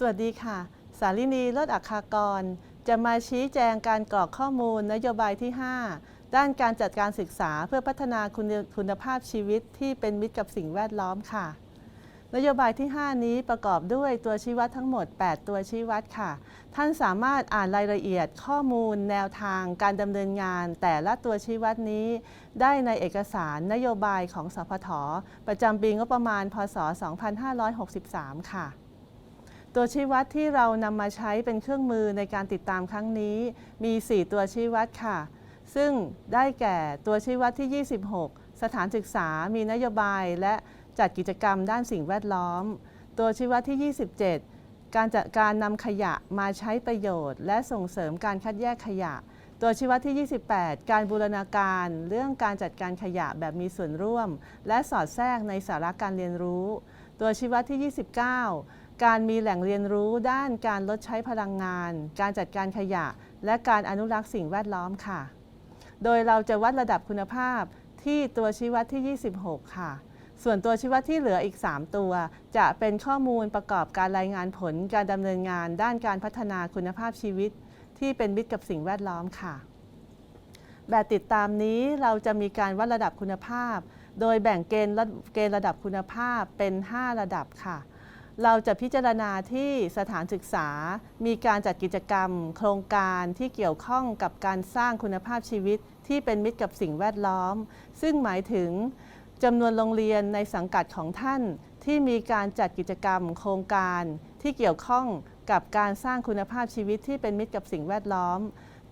สวัสดีค่ะ สาลินีเลิศอัคากร จะมาชี้แจงการกรอกข้อมูลนโยบายที่ 5 ด้านการจัดการศึกษาเพื่อพัฒนาคุณคุณภาพชีวิตที่เป็นมิตรกับสิ่งแวดล้อมค่ะ นโยบายที่ 5 นี้ประกอบด้วยตัวชี้วัดทั้งหมด 8 ตัวชี้วัดค่ะ ท่านสามารถอ่านรายละเอียดข้อมูล แนวทางการดำเนินงาน แต่ละตัวชี้วัดนี้ ได้ในเอกสารนโยบายของสพทประจำปีงบประมาณ พศ 2563 ค่ะ ตัวชี้วัดที่เรานำมาใช้เป็นเครื่องมือในการติดตามครั้งนี้ มี 4 ตัวชี้วัดค่ะ ซึ่งได้แก่ตัวชี้วัดที่ 26 สถานศึกษามีนโยบายและจัดกิจกรรมด้านสิ่งแวดล้อม ตัวชี้วัดที่ 27 การจัดการนำขยะมาใช้ประโยชน์ และส่งเสริมการคัดแยกขยะ ตัวชี้วัดที่ 28 การบูรณาการ เรื่องการจัดการขยะแบบมีส่วนร่วม และสอดแทรกในสาระการเรียนรู้ ตัวชี้วัดที่ 29 การมีแหล่งเรียนรู้ด้านการลดใช้พลังงาน การจัดการขยะ และการอนุรักษ์สิ่งแวดล้อมค่ะ โดยเราจะวัดระดับคุณภาพที่ตัวชี้วัดที่ 26 ค่ะ ส่วนตัวชี้วัดที่เหลืออีก 3 ตัว จะเป็นข้อมูลประกอบการรายงานผลการดำเนินงานด้านการพัฒนาคุณภาพชีวิต ที่เป็นมิตรกับสิ่งแวดล้อมค่ะ แบบติดตามนี้เราจะมีการวัดระดับคุณภาพ โดยแบ่งเกณฑ์ระเกณฑ์ระดับคุณภาพเป็น 5 ระดับค่ะ เราจะพิจารณาที่สถานศึกษา มีการจัดกิจกรรม โครงการที่เกี่ยวข้องกับการสร้างคุณภาพชีวิตที่เป็นมิตรกับสิ่งแวดล้อม ซึ่งหมายถึงจำนวนโรงเรียนในสังกัดของท่าน ที่มีการจัดกิจกรรม โครงการที่เกี่ยวข้องกับการสร้างคุณภาพชีวิตที่เป็นมิตรกับสิ่งแวดล้อม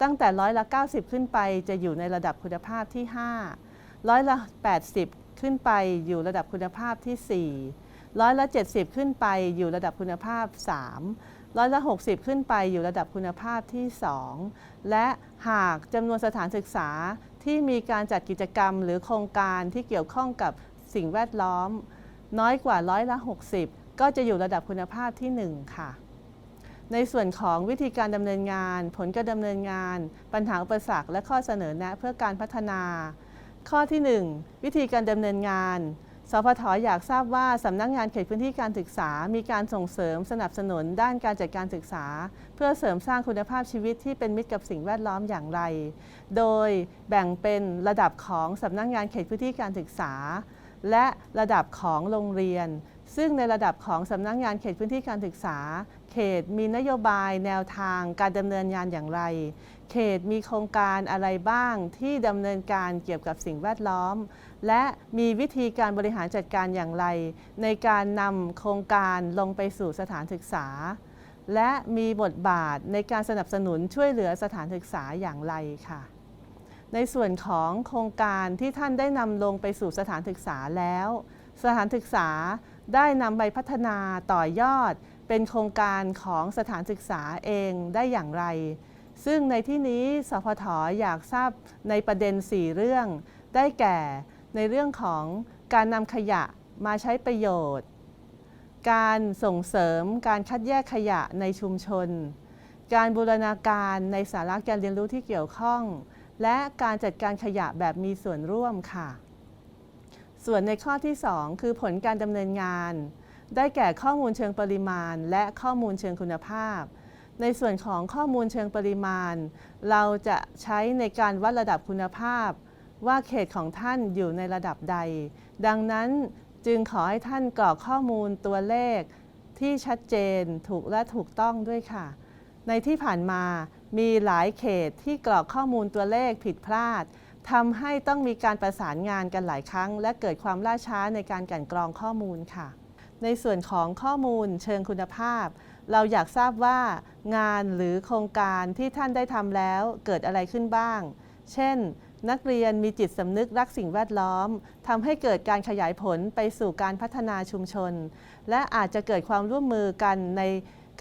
ตั้งแต่ร้อยละ 90 ขึ้นไปจะอยู่ในระดับคุณภาพที่ 5 ร้อยละ 80 ขึ้นไปอยู่ระดับคุณภาพที่ 4 ร้อยละ70 ขึ้นไปอยู่ระดับคุณภาพ 3 ร้อยละ 60 ขึ้นไปอยู่ระดับคุณภาพที่ 2 และหากจำนวนสถานศึกษาที่มีการจัดกิจกรรม หรือโครงการที่เกี่ยวข้องกับสิ่งแวดล้อม น้อยกว่าร้อยละ 60 ก็จะอยู่ระดับคุณภาพที่ 1 ค่ะ ในส่วนของวิธีการดำเนินงาน ผลการดำเนินงาน ปัญหาอุปสรรคและข้อเสนอแนะเพื่อการพัฒนา ข้อที่ 1 วิธีการดำเนินงาน สพทอยากทราบว่าสำนักงงานเขตพื้นที่การศึกษา มีการส่งเสริมสนับสนุนด้านการจัดการศึกษา เพื่อเสริมสร้างคุณภาพชีวิตที่เป็นมิตรกับสิ่งแวดล้อมอย่างไร โดยแบ่งเป็นระดับของสำนักงงานเขตพื้นที่การศึกษา และระดับของโรงเรียน ซึ่งในระดับของสำนักงงานเขตพื้นที่การศึกษา เขตมีนโยบายแนวทางการดำเนินงานอย่างไร เขตมีโครงการอะไรบ้างที่ดำเนินการเกี่ยวกับสิ่งแวดล้อม และมีวิธีการบริหารจัดการอย่างไร ในการนำโครงการลงไปสู่สถานศึกษา และมีบทบาทในการสนับสนุนช่วยเหลือสถานศึกษาอย่างไรค่ะ ในส่วนของโครงการที่ท่านได้นำลงไปสู่สถานศึกษาแล้ว สถานศึกษาได้นำไปพัฒนาต่อยอด เป็นโครงการของสถานศึกษาเองได้อย่างไร ซึ่งในที่นี้สพทอยากทราบในประเด็น 4 เรื่อง ได้แก่ในเรื่องของการนำขยะมาใช้ประโยชน์ การส่งเสริมการคัดแยกขยะในชุมชน การบูรณาการในสาระการเรียนรู้ที่เกี่ยวข้อง และการจัดการขยะแบบมีส่วนร่วมค่ะ ส่วนในข้อที่ 2 คือผลการดำเนินงาน ได้แก่ข้อมูลเชิงปริมาณ และข้อมูลเชิงคุณภาพ ในส่วนของข้อมูลเชิงปริมาณ เราจะใช้ในการวัดระดับคุณภาพ ว่าเขตของท่านอยู่ในระดับใด ดังนั้นจึงขอให้ท่านกรอกข้อมูลตัวเลข ที่ชัดเจนถูกและถูกต้องด้วยค่ะ ในที่ผ่านมามีหลายเขตที่กรอกข้อมูลตัวเลขผิดพลาดทำให้ต้องมีการประสานงานกันหลายครั้ง และเกิดความล่าช้าในการกลั่นกรองข้อมูลค่ะ ในส่วนของข้อมูลเชิงคุณภาพ เราอยากทราบว่างานหรือโครงการที่ท่านได้ทำแล้วเกิดอะไรขึ้นบ้าง เช่น นักเรียนมีจิตสำนึกรักสิ่งแวดล้อมทำให้เกิดการขยายผลไปสู่การพัฒนาชุมชน และอาจจะเกิดความร่วมมือกันใน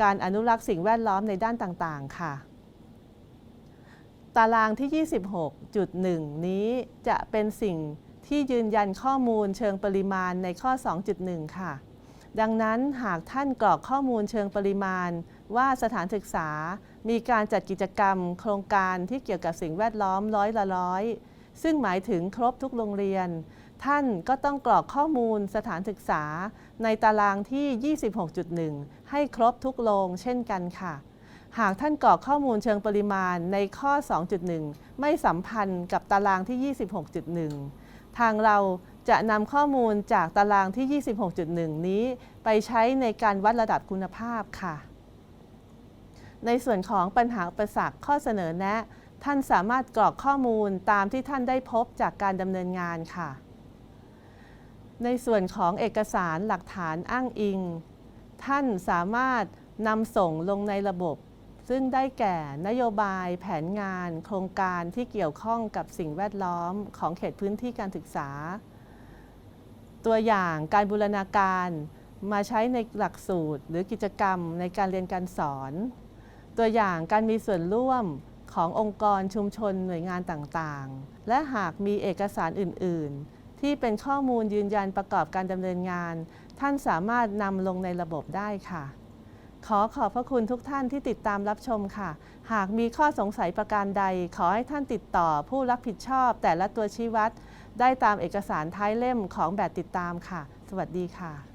การอนุรักษ์สิ่งแวดล้อมในด้านต่างๆ ค่ะ ตารางที่ 26.1 นี้จะเป็นสิ่งที่ยืนยันข้อมูลเชิงปริมาณในข้อ 2.1 ค่ะ ดังนั้นหากท่านกรอกข้อมูลเชิงปริมาณ ว่าสถานศึกษา มีการจัดกิจกรรม โครงการที่เกี่ยวกับสิ่งแวดล้อมร้อยละร้อย ซึ่งหมายถึงครบทุกโรงเรียน ท่านก็ต้องกรอกข้อมูลสถานศึกษา ในตารางที่ 26.1 ให้ครบทุกโรงเช่นกันค่ะ หากท่านกรอกข้อมูลเชิงปริมาณในข้อ 2.1 ไม่สัมพันธ์กับตารางที่ 26.1 ทางเรา จะนำข้อมูลจากตารางที่ 26.1 นี้ ไปใช้ในการวัดระดับคุณภาพค่ะ ในส่วนของปัญหาอุปสรรคข้อเสนอแนะ ท่านสามารถกรอกข้อมูลตามที่ท่านได้พบจากการดำเนินงานค่ะ ในส่วนของเอกสารหลักฐานอ้างอิง ท่านสามารถนำส่งลงในระบบ ซึ่งได้แก่นโยบาย แผนงาน โครงการที่เกี่ยวข้องกับสิ่งแวดล้อมของเขตพื้นที่การศึกษา ตัวอย่างการบูรณาการมาใช้ในหลักสูตร หรือกิจกรรมในการเรียนการสอน ตัวอย่างการมีส่วนร่วมขององค์กรชุมชนหน่วยงานต่างๆ และหากมีเอกสารอื่น ๆ ที่เป็นข้อมูลยืนยันประกอบการดำเนินงาน ท่านสามารถนำลงในระบบได้ค่ะ ขอขอบพระคุณทุกท่านที่ติดตามรับชมค่ะ หากมีข้อสงสัยประการใด ขอให้ท่านติดต่อผู้รับผิดชอบแต่ละตัวชี้วัด ได้ตามเอกสารท้ายเล่มของแบบติดตามค่ะ สวัสดีค่ะ